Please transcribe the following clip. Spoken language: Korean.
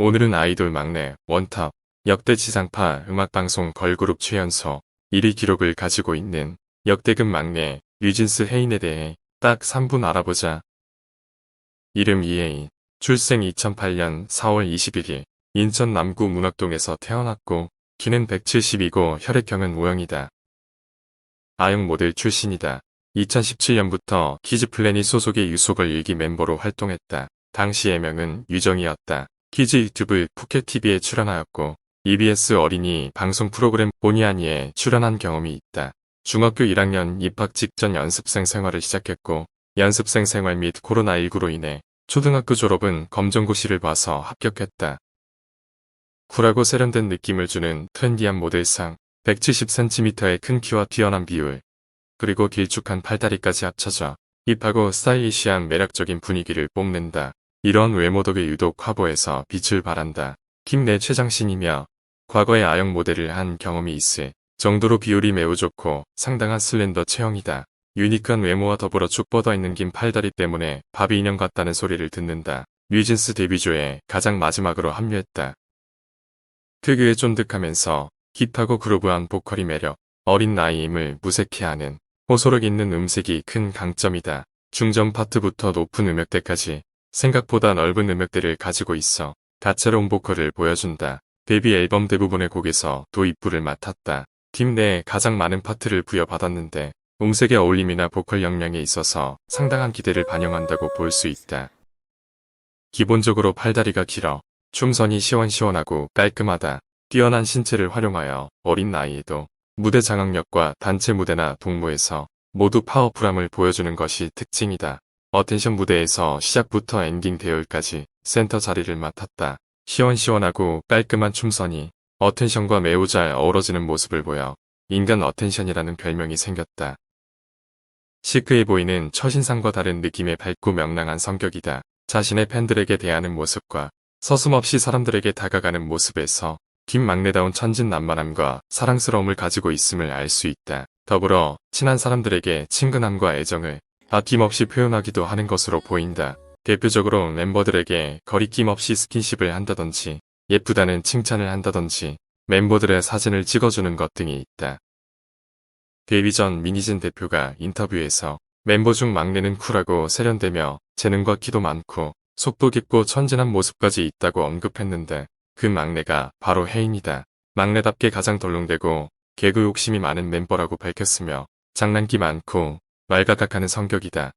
오늘은 아이돌 막내 원탑 역대 지상파 음악방송 걸그룹 최연소 1위 기록을 가지고 있는 역대급 막내 뉴진스 혜인에 대해 딱 3분 알아보자. 이름 이혜인, 출생 2008년 4월 21일, 인천 남구 문학동에서 태어났고 키는 172고 혈액형은 O형이다. 아영 모델 출신이다. 2017년부터 키즈플래닛 소속의 유속을 일기 멤버로 활동했다. 당시 예명은 유정이었다. 키즈 유튜브 푸켓TV에 출연하였고 EBS 어린이 방송 프로그램 보니 아니에 출연한 경험이 있다. 중학교 1학년 입학 직전 연습생 생활을 시작했고 연습생 생활 및 코로나19로 인해 초등학교 졸업은 검정고시를 봐서 합격했다. 쿨하고 세련된 느낌을 주는 트렌디한 모델상, 170cm의 큰 키와 뛰어난 비율, 그리고 길쭉한 팔다리까지 합쳐져 힙하고 스타일리시한 매력적인 분위기를 뽐낸다. 이런 외모 덕에 유독 화보에서 빛을 발한다. 김내 최장신이며 과거에 아역 모델을 한 경험이 있을 정도로 비율이 매우 좋고 상당한 슬렌더 체형이다. 유니크한 외모와 더불어 쭉 뻗어있는 긴 팔다리 때문에 바비 인형 같다는 소리를 듣는다. 뉴진스 데뷔조에 가장 마지막으로 합류했다. 특유의 쫀득하면서 힙하고 그루브한 보컬이 매력, 어린 나이임을 무색해 하는 호소력 있는 음색이 큰 강점이다. 중점 파트부터 높은 음역대까지 생각보다 넓은 음역대를 가지고 있어 다채로운 보컬을 보여준다. 데뷔 앨범 대부분의 곡에서 도입부를 맡았다. 팀 내에 가장 많은 파트를 부여받았는데 음색의 어울림이나 보컬 역량에 있어서 상당한 기대를 반영한다고 볼 수 있다. 기본적으로 팔다리가 길어 춤선이 시원시원하고 깔끔하다. 뛰어난 신체를 활용하여 어린 나이에도 무대 장악력과 단체 무대나 동무에서 모두 파워풀함을 보여주는 것이 특징이다. 어텐션 무대에서 시작부터 엔딩 대열까지 센터 자리를 맡았다. 시원시원하고 깔끔한 춤선이 어텐션과 매우 잘 어우러지는 모습을 보여 인간 어텐션이라는 별명이 생겼다. 시크해 보이는 첫인상과 다른 느낌의 밝고 명랑한 성격이다. 자신의 팬들에게 대하는 모습과 서슴없이 사람들에게 다가가는 모습에서 김 막내다운 천진난만함과 사랑스러움을 가지고 있음을 알 수 있다. 더불어 친한 사람들에게 친근함과 애정을 아낌없이 표현하기도 하는 것으로 보인다. 대표적으로 멤버들에게 거리낌 없이 스킨십을 한다든지 예쁘다는 칭찬을 한다든지 멤버들의 사진을 찍어주는 것 등이 있다. 데뷔 전 미니진 대표가 인터뷰에서 멤버 중 막내는 쿨하고 세련되며 재능과 키도 많고 속도 깊고 천진한 모습까지 있다고 언급했는데 그 막내가 바로 혜인이다. 막내답게 가장 덜렁대고 개그 욕심이 많은 멤버라고 밝혔으며 장난기 많고 말가닥하는 성격이다.